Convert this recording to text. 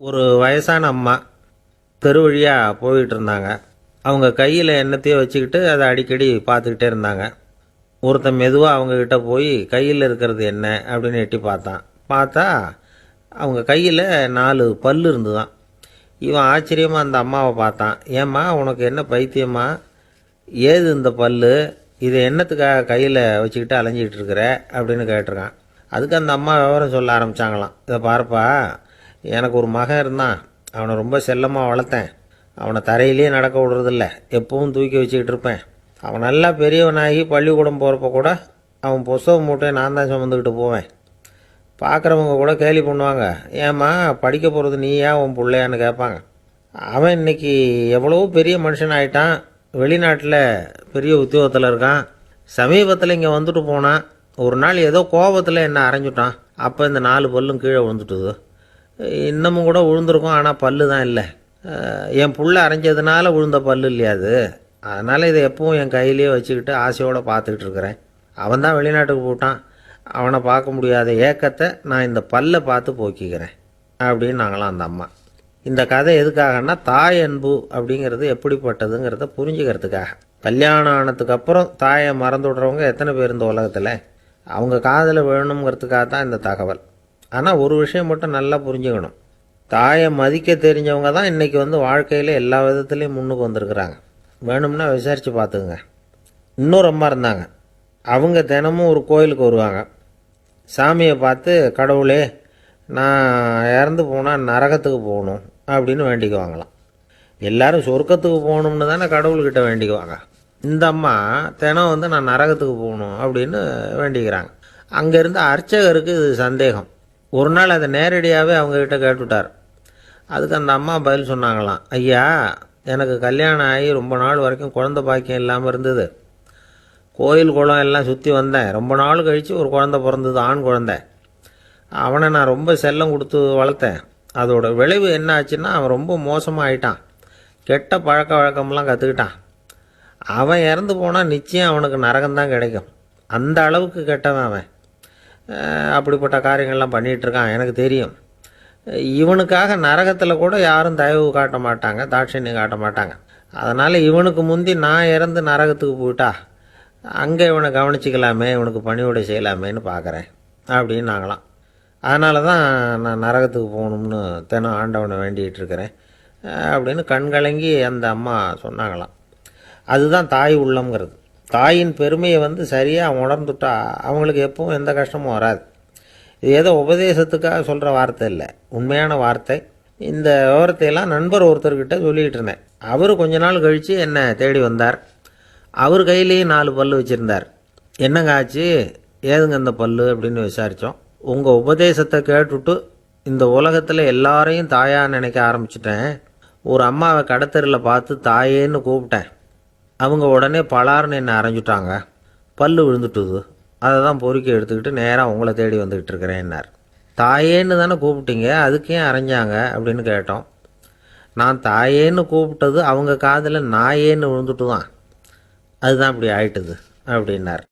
ஒரு வயசான அம்மா தெரு வழியாக போயிட்டு இருந்தாங்க. அவங்க கையில் எண்ணத்தையோ வச்சுக்கிட்டு அதை அடிக்கடி பார்த்துக்கிட்டே இருந்தாங்க. ஒருத்தன் மெதுவாக அவங்கக்கிட்ட போய் கையில் இருக்கிறது என்ன? அப்படின்னு எட்டி பார்த்தான். பார்த்தா அவங்க கையில் நாலு பல் இருந்துதான். இவன் ஆச்சரியமாக அந்த அம்மாவை பார்த்தான். ஏம்மா உனக்கு என்ன பைத்தியமா? ஏது இந்த பல்லு? இதை என்னத்துக்காக கையில் வச்சுக்கிட்டு அலைஞ்சிக்கிட்டு இருக்கிற? அப்படின்னு கேட்டிருக்கான். அதுக்கு அந்த அம்மா விவரம் சொல்ல ஆரம்பித்தாங்களாம் இதை பார்ப்பா எனக்கு ஒரு மகன் இருந்தான். அவனை ரொம்ப செல்லமாக வளர்த்தேன். அவனை தரையிலேயே நடக்க விடுறதில்ல. எப்பவும் தூக்கி வச்சுக்கிட்டு இருப்பேன். அவன் நல்லா பெரியவனாகி பள்ளிக்கூடம் போகிறப்ப கூட அவன் புஸ்தகம் மூட்டையை நான் தான் சுமந்துக்கிட்டு போவேன். பார்க்குறவங்க கூட கேலி பண்ணுவாங்க. ஏம்மா படிக்க போகிறது நீயா உன் பிள்ளையான்னு கேட்பாங்க. அவன் இன்னைக்கு எவ்வளவோ பெரிய மனுஷன் ஆயிட்டான். வெளிநாட்டில் பெரிய உத்தியோகத்தில் இருக்கான். சமீபத்தில் இங்கே வந்துட்டு போனான். ஒரு நாள் ஏதோ கோபத்தில் என்ன அரைஞ்சிட்டான். அப்போ இந்த நாலு பல்லும் கீழே விழுந்துட்டுது. இன்னமும் கூட விழுந்திருக்கும் ஆனால் பல்லு தான் இல்லை. என் புள்ள அரைஞ்சதுனால விழுந்த பல்லு இல்லையா அது? அதனால் இதை எப்பவும் என் கையிலேயே வச்சுக்கிட்டு ஆசையோடு பார்த்துக்கிட்டு இருக்கிறேன். அவன் தான் வெளிநாட்டுக்கு போட்டான். அவனை பார்க்க முடியாத ஏக்கத்தை நான் இந்த பல்லை பார்த்து போக்கிக்கிறேன் அப்படின்னு நாங்களாம் அந்த அம்மா. இந்த கதை எதுக்காகன்னா தாய் அன்பு அப்படிங்கிறது எப்படிப்பட்டதுங்கிறத புரிஞ்சுக்கிறதுக்காக. கல்யாணம் ஆனதுக்கு அப்புறம் தாயை மறந்து விடுறவங்க எத்தனை பேர் இந்த உலகத்தில்? அவங்க காதில் வேணுங்கிறதுக்காக தான் இந்த தகவல். ஆனால் ஒரு விஷயம் மட்டும் நல்லா புரிஞ்சுக்கணும். தாயை மதிக்க தெரிஞ்சவங்க தான் இன்றைக்கி வந்து வாழ்க்கையில் எல்லா விதத்துலேயும் முன்னுக்கு வந்திருக்கிறாங்க. வேணும்னா விசாரித்து பார்த்துக்குங்க. இன்னொரு அம்மா இருந்தாங்க. அவங்க தினமும் ஒரு கோயிலுக்கு வருவாங்க. சாமியை பார்த்து கடவுளே நான் இறந்து போனால் நரகத்துக்கு போகணும் அப்படின்னு வேண்டிக்குவாங்களாம். எல்லாரும் சொர்க்கத்துக்கு போகணும்னு தானே கடவுள்கிட்ட வேண்டிக்குவாங்க. இந்த அம்மா தினம் வந்து நான் நரகத்துக்கு போகணும் அப்படின்னு வேண்டிக்கிறாங்க. அங்கேருந்து அர்ச்சகருக்கு இது சந்தேகம். ஒரு நாள் அதை நேரடியாகவே அவங்கக்கிட்ட கேட்டுவிட்டார் அதுக்கு அந்த அம்மா பதில் சொன்னாங்களாம். ஐயா எனக்கு கல்யாணம் ஆகி ரொம்ப நாள் வரைக்கும் குழந்தை பாக்கியம் இல்லாமல் இருந்தது. கோயில் குளம் எல்லாம் சுற்றி வந்தேன். ரொம்ப நாள் கழித்து ஒரு குழந்தை பிறந்தது ஆண் குழந்தை. அவனை நான் ரொம்ப செல்லம் கொடுத்து வளர்த்தேன். அதோட விளைவு என்ன ஆச்சுன்னா அவன் ரொம்ப மோசமாக ஆயிட்டான். கெட்ட பழக்க வழக்கம்லாம் கற்றுக்கிட்டான் அவன் இறந்து போனால் நிச்சயம் அவனுக்கு நரகம்தான் கிடைக்கும். அந்த அளவுக்கு கெட்டவன் அவன். அப்படிப்பட்ட காரியங்கள்லாம் பண்ணிகிட்ருக்கான். எனக்கு தெரியும். இவனுக்காக நரகத்தில் கூட யாரும் தயவு காட்ட மாட்டாங்க தாட்சண்யம் காட்ட மாட்டாங்க. அதனால் இவனுக்கு முந்தி நான் இறந்து நரகத்துக்கு போயிட்டா அங்கே இவனை கவனிச்சிக்கலாமே இவனுக்கு பணிவிடை செய்யலாமேன்னு பார்க்குறேன் அப்படின்னு நாங்களாம். அதனால தான் நான் நரகத்துக்கு போகணும்னு தினம் ஆண்டவனை வேண்டிகிட்டு இருக்கிறேன் அப்படின்னு கண்கலங்கி அந்த அம்மா சொன்னாங்களாம். அதுதான் தாய் உள்ளங்கிறது தாயின் பெருமையை வந்து சரியாக உணர்ந்துட்டா அவங்களுக்கு எப்பவும் எந்த கஷ்டமும் வராது. இது ஏதோ உபதேசத்துக்காக சொல்கிற வார்த்தை இல்லை. உண்மையான வார்த்தை. இந்த விவரத்தையெல்லாம் நண்பர் ஒருத்தர்கிட்ட சொல்லிக்கிட்டு இருந்தேன். அவர் கொஞ்ச நாள் கழித்து என்னை தேடி வந்தார். அவர் கையிலேயும் நாலு பல்லு வச்சுருந்தார். என்னங்க ஆச்சு? ஏதுங்க இந்த பல்லு அப்படின்னு விசாரித்தோம் உங்கள் உபதேசத்தை கேட்டுட்டு இந்த உலகத்தில் எல்லாரையும் தாயாக நினைக்க ஆரம்பிச்சிட்டேன். ஒரு அம்மாவை கடத்தரில் பார்த்து தாயேன்னு கூப்பிட்டேன். அவங்க உடனே பலாருன்னு என்னை அரைஞ்சுட்டாங்க. பல்லு விழுந்துட்டுது. அதை தான் பொறுக்கி எடுத்துக்கிட்டு நேராக உங்களை தேடி வந்துக்கிட்டு இருக்கிறேன்னார் தாயேன்னு தானே கூப்பிட்டீங்க அதுக்கு ஏன் அரைஞ்சாங்க அப்படின்னு கேட்டோம். நான் தாயேன்னு கூப்பிட்டது அவங்க காதில் நாயேன்னு விழுந்துட்டு தான் அதுதான் இப்படி ஆயிட்டுது அப்படின்னார்.